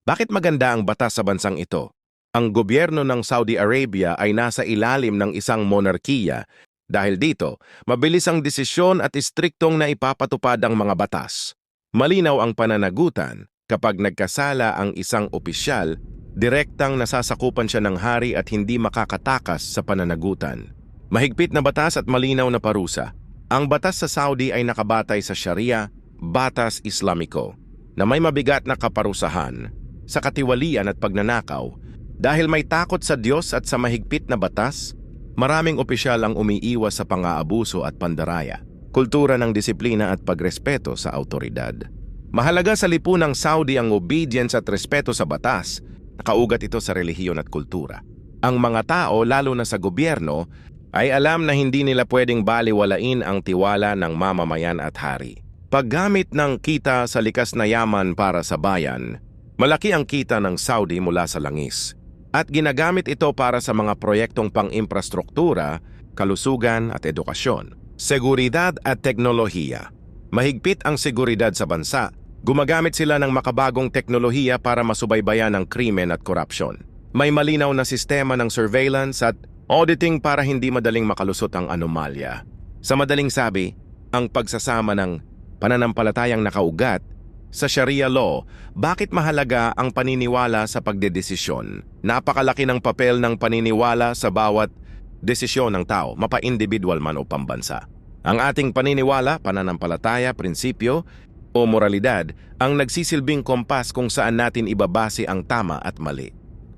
Bakit maganda ang batas sa bansang ito? Ang gobyerno ng Saudi Arabia ay nasa ilalim ng isang monarkiya. Dahil dito, mabilis ang desisyon at istriktong na ipapatupad ang mga batas. Malinaw ang pananagutan kapag nagkasala ang isang opisyal, direktang nasasakupan siya ng hari at hindi makakatakas sa pananagutan. Mahigpit na batas at malinaw na parusa. Ang batas sa Saudi ay nakabatay sa Sharia, Batas Islamiko, na may mabigat na kaparusahan sa katiwalian at pagnanakaw. Dahil may takot sa Diyos at sa mahigpit na batas, maraming opisyal ang umiiwas sa pang-aabuso at pandaraya, kultura ng disiplina at pagrespeto sa autoridad. Mahalaga sa lipunang Saudi ang obedience at respeto sa batas, nakaugat ito sa relihiyon at kultura. Ang mga tao, lalo na sa gobyerno, ay alam na hindi nila pwedeng baliwalain ang tiwala ng mamamayan at hari. Paggamit ng kita sa likas na yaman para sa bayan, malaki ang kita ng Saudi mula sa langis. At ginagamit ito para sa mga proyektong pang-infrastruktura, kalusugan at edukasyon. Seguridad at teknolohiya. Mahigpit ang seguridad sa bansa. Gumagamit sila ng makabagong teknolohiya para masubaybayan ang krimen at korupsyon. May malinaw na sistema ng surveillance at auditing para hindi madaling makalusot ang anomalya. Sa madaling sabi, ang pagsasama ng pananampalatayang nakaugat sa Sharia law, bakit mahalaga ang paniniwala sa pagdedesisyon? Napakalaki ng papel ng paniniwala sa bawat desisyon ng tao, mapa-individual man o pambansa. Ang ating paniniwala, pananampalataya, prinsipyo o moralidad ang nagsisilbing kompas kung saan natin ibabase ang tama at mali.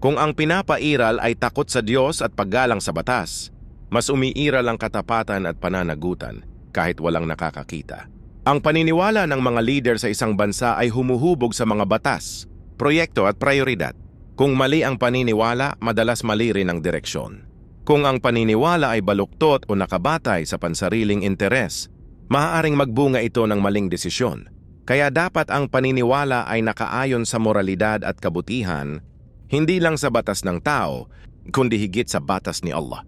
Kung ang pinapairal ay takot sa Diyos at paggalang sa batas, mas umiiral ang katapatan at pananagutan kahit walang nakakakita. Ang paniniwala ng mga leader sa isang bansa ay humuhubog sa mga batas, proyekto at prioridad. Kung mali ang paniniwala, madalas mali rin ang direksyon. Kung ang paniniwala ay baluktot o nakabatay sa pansariling interes, maaaring magbunga ito ng maling desisyon. Kaya dapat ang paniniwala ay nakaayon sa moralidad at kabutihan, hindi lang sa batas ng tao, kundi higit sa batas ni Allah.